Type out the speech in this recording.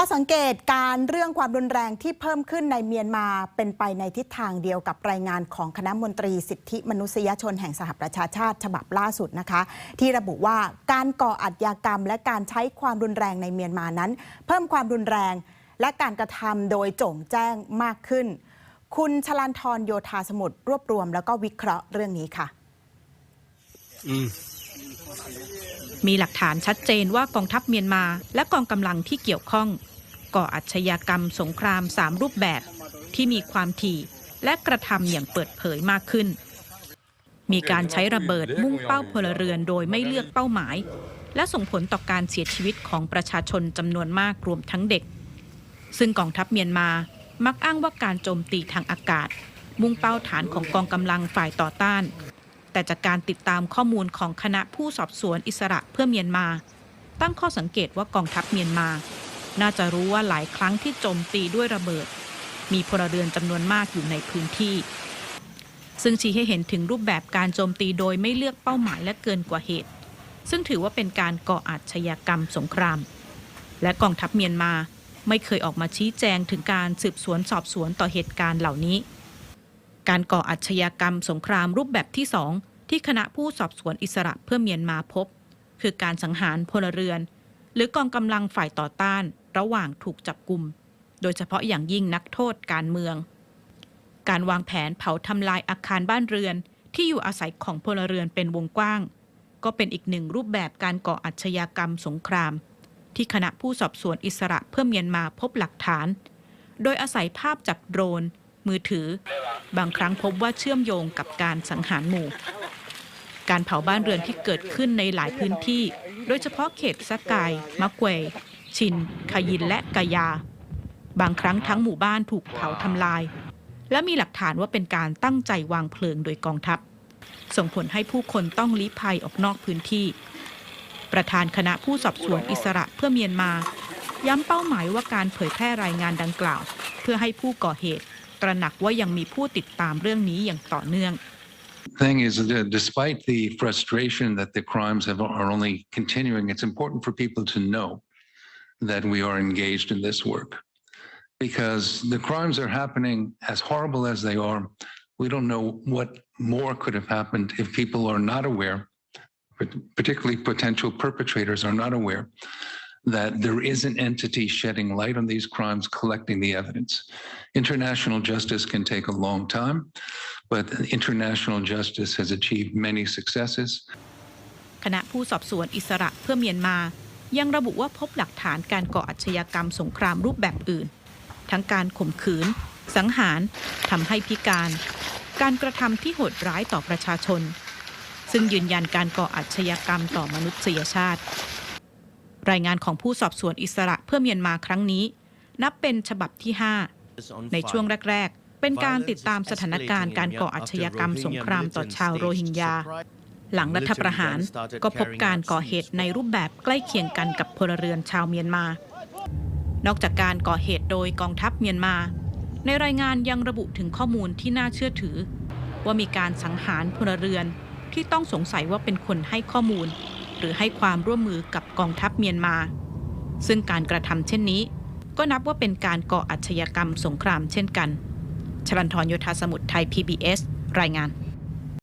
ข้อสังเกตการเรื่องความรุนแรงที่เพิ่มขึ้นในเมียนมาเป็นไปในทิศทางเดียวกับรายงานของคณะมนตรีสิทธิมนุษยชนแห่งสหประชาชาติฉบับล่าสุดนะคะ ที่ระบุว่าการก่ออาชญากรรม และการใช้ความรุนแรงในเมียนมานั้น เพิ่มความรุนแรงและการกระทำโดยโจ่งแจ้งมากขึ้น คุณชลันทรโยธาสมุทรรวบรวม แล้วก็วิเคราะห์เรื่องนี้ค่ะมี มีหลักฐานชัดเจนว่ากองทัพเมียนมาและกองกำลังที่เกี่ยวข้อง ก่ออาชญากรรมสงครามสามรูปแบบที่มีความถี่และกระทำอย่างเปิดเผยมากขึ้น มีการใช้ระเบิดมุ่งเป้าพลเรือนโดยไม่เลือกเป้าหมาย และส่งผลต่อการเสียชีวิตของประชาชนจำนวนมากรวมทั้งเด็ก ซึ่งกองทัพเมียนมามักอ้างว่าการโจมตีทางอากาศ มุ่งเป้าฐานของกองกำลังฝ่ายต่อต้าน แต่จากการติดตามข้อมูลของคณะผู้สอบสวนอิสระเพื่อเมียนมา ตั้งข้อสังเกตว่ากองทัพเมียนมา น่าจะรู้ว่าหลายครั้งที่โจมตีด้วยระเบิด มีพลเรือนจำนวนมากอยู่ในพื้นที่ ซึ่งชี้ให้เห็นถึงรูปแบบการโจมตีโดยไม่เลือกเป้าหมายและเกินกว่าเหตุ ซึ่งถือว่าเป็นการก่ออาชญากรรมสงคราม และกองทัพเมียนมาไม่เคยออกมาชี้แจงถึงการสืบสวนสอบสวนต่อเหตุการณ์เหล่านี้ การก่ออาชญากรรมสงครามรูปแบบที่สองที่คณะผู้สอบสวนอิสระเพื่อเมียนมาพบ คือการสังหารพลเรือน หรือกองกำลังฝ่ายต่อต้านระหว่างถูกจับกลุ่ม โดยเฉพาะอย่างยิ่งนักโทษการเมือง การวางแผนเผาทำลายอาคารบ้านเรือนที่อยู่อาศัยของพลเรือนเป็นวงกว้าง ก็เป็นอีกหนึ่งรูปแบบการก่ออาชญากรรมสงคราม ที่คณะผู้สอบสวนอิสระเพื่อเมียนมาพบหลักฐาน โดยอาศัยภาพจากโดรน มือถือ บางครั้งพบว่าเชื่อมโยงกับการสังหารหมู่ การเผาบ้านเรือนที่เกิดขึ้นในหลายพื้นที่ โดยเฉพาะเขตสกายมะเกวชินขยินและกายา บางครั้งทั้งหมู่บ้านถูกเผาทำลาย และมีหลักฐานว่าเป็นการตั้งใจวางเพลิงโดยกองทัพ ส่งผลให้ผู้คนต้องลี้ภัยออกนอกพื้นที่ ประธานคณะผู้สอบสวนอิสระเพื่อเมียนมา ย้ำเป้าหมายว่าการเผยแพร่รายงานดังกล่าว เพื่อให้ผู้ก่อเหตุ ตระหนักว่ายังมีผู้ติดตามเรื่องนี้อย่างต่อเนื่อง thing is that despite the frustration that the crimes have, are only continuing, it's important for people to know that we are engaged in this work. Because the crimes are happening as horrible as they are. We don't know what more could have happened if people are not aware, particularly potential perpetrators are not aware that there is an entity shedding light on these crimes, collecting the evidence. International justice can take a long time, but international justice has achieved many successes. คณะผู้สอบสวนอิสระเพื่อเมียนมา ยังระบุว่าพบหลักฐานการก่ออาชญากรรมสงครามรูปแบบอื่น ทั้งการข่มขืน สังหารทำให้พิการ การกระทำที่โหดร้ายต่อประชาชน ซึ่งยืนยันการก่ออาชญากรรมต่อมนุษยชาติ รายงานของผู้สอบสวนอิสระเพื่อเมียนมาครั้งนี้ นับเป็นฉบับที่ 5 ในช่วงแรก ๆ เป็นการติดตามสถานการณ์การก่ออาชญากรรมสงครามต่อชาวโรฮิงญา หลังรัฐประหารก็พบการก่อเหตุในรูปแบบใกล้เคียงกันกับพลเรือนชาวเมียนมา นอกจากการก่อเหตุโดยกองทัพเมียนมา ในรายงานยังระบุถึงข้อมูลที่น่าเชื่อถือ ว่ามีการสังหารพลเรือนที่ต้องสงสัยว่าเป็นคนให้ข้อมูล หรือให้ความร่วมมือกับกองทัพเมียนมา ซึ่งการกระทำเช่นนี้ ก็นับว่าเป็นการก่ออาชญากรรมสงครามเช่นกันชลันทรโยธาสมุทรไทย PBS รายงาน